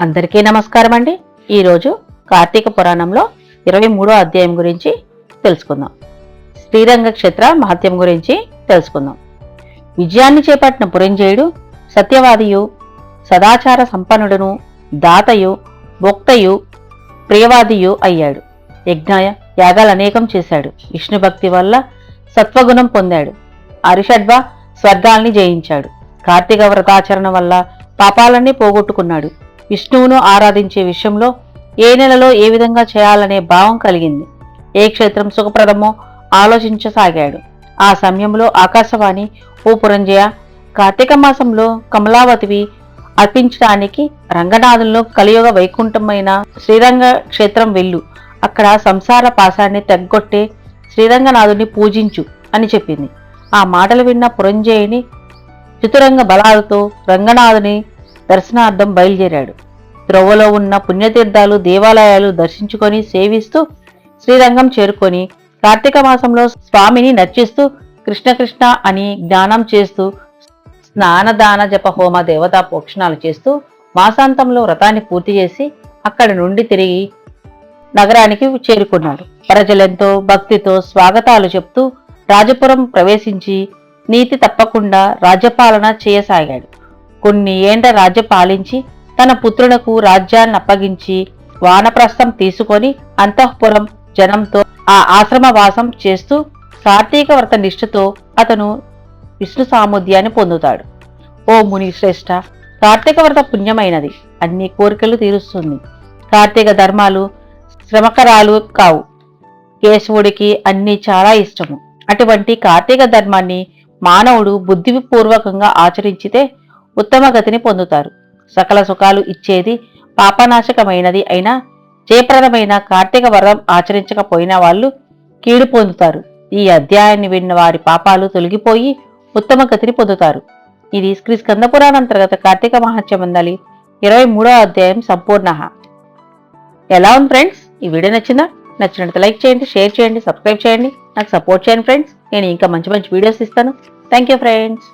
అందరికీ నమస్కారం అండి. ఈరోజు కార్తీక పురాణంలో ఇరవై మూడో అధ్యాయం గురించి తెలుసుకుందాం. శ్రీరంగ క్షేత్ర మహత్యం గురించి తెలుసుకుందాం. విజయాన్ని చేపట్టిన పురంజయుడు సత్యవాదియు సదాచార సంపన్నుడును దాతయు భోక్తయు ప్రియవాదియు అయ్యాడు. యజ్ఞ యాగాలు అనేకం చేశాడు. విష్ణు భక్తి వల్ల సత్వగుణం పొందాడు. అరిషడ్వ స్వర్గాల్ని జయించాడు. కార్తీక వ్రతాచరణ వల్ల పాపాలన్నీ పోగొట్టుకున్నాడు. విష్ణువును ఆరాధించే విషయంలో ఏ నెలలో ఏ విధంగా చేయాలనే భావం కలిగింది. ఏ క్షేత్రం సుఖప్రదమో ఆలోచించసాగాడు. ఆ సమయంలో ఆకాశవాణి ఓ పురంజయ కార్తీక మాసంలో కమలావతివి అర్పించడానికి రంగనాథంలో కలియుగ వైకుంఠమైన శ్రీరంగ క్షేత్రం వెళ్ళు. అక్కడ సంసార పాశాన్ని తగ్గొట్టే శ్రీరంగనాథుని పూజించు అని చెప్పింది. ఆ మాటలు విన్న పురంజయుని చతురంగ బలాలతో రంగనాథుని దర్శనార్థం బయలుదేరాడు. త్రొవ్వలో ఉన్న పుణ్యతీర్థాలు దేవాలయాలు దర్శించుకొని సేవిస్తూ శ్రీరంగం చేరుకొని కార్తీక మాసంలో స్వామిని నర్చిస్తూ కృష్ణ కృష్ణ అని జ్ఞానం చేస్తూ స్నానదాన జప హోమ దేవతా పోక్షణాలు చేస్తూ మాసాంతంలో వ్రతాన్ని పూర్తి చేసి అక్కడి నుండి తిరిగి నగరానికి చేరుకున్నాడు ప్రజలెంతో భక్తితో స్వాగతాలు చెప్తూ రాజపురం ప్రవేశించి నీతి తప్పకుండా రాజ్యపాలన చేయసాగాడు. కొన్ని ఏండ్ల రాజ్య పాలించి తన పుత్రులకు రాజ్యాన్ని అప్పగించి వానప్రస్థం తీసుకొని అంతఃపురం జనంతో ఆ ఆశ్రమవాసం చేస్తూ కార్తీక వ్రత నిష్ఠతో అతను విష్ణు సాముద్యాన్ని పొందుతాడు. ఓ ముని శ్రేష్ఠ కార్తీక వ్రత పుణ్యమైనది. అన్ని కోరికలు తీరుస్తుంది. కార్తీక ధర్మాలు శ్రమకరాలు కావు. కేశవుడికి అన్నీ చాలా ఇష్టము. అటువంటి కార్తీక ధర్మాన్ని మానవుడు బుద్ధిపూర్వకంగా ఆచరించితే ఉత్తమ గతిని పొందుతారు. సకల సుఖాలు ఇచ్చేది పాపనాశకమైనది అయినా జయప్రదమైన కార్తీక వ్రతం ఆచరించకపోయిన వాళ్ళు కీడు పొందుతారు. ఈ అధ్యాయాన్ని విన్న వారి పాపాలు తొలగిపోయి ఉత్తమ గతిని పొందుతారు. ఇది శ్రీ స్కందపురాణ అంతర్గత కార్తీక మహత్యమందలి ఇరవై మూడో అధ్యాయం సంపూర్ణ. ఎలా ఉంది ఫ్రెండ్స్? ఈ వీడియో నచ్చిందా? నచ్చినట్టు లైక్ చేయండి షేర్ చేయండి సబ్స్క్రైబ్ చేయండి. నాకు సపోర్ట్ చేయండి ఫ్రెండ్స్. నేను ఇంకా మంచి మంచి వీడియోస్ ఇస్తాను. Thank you friends.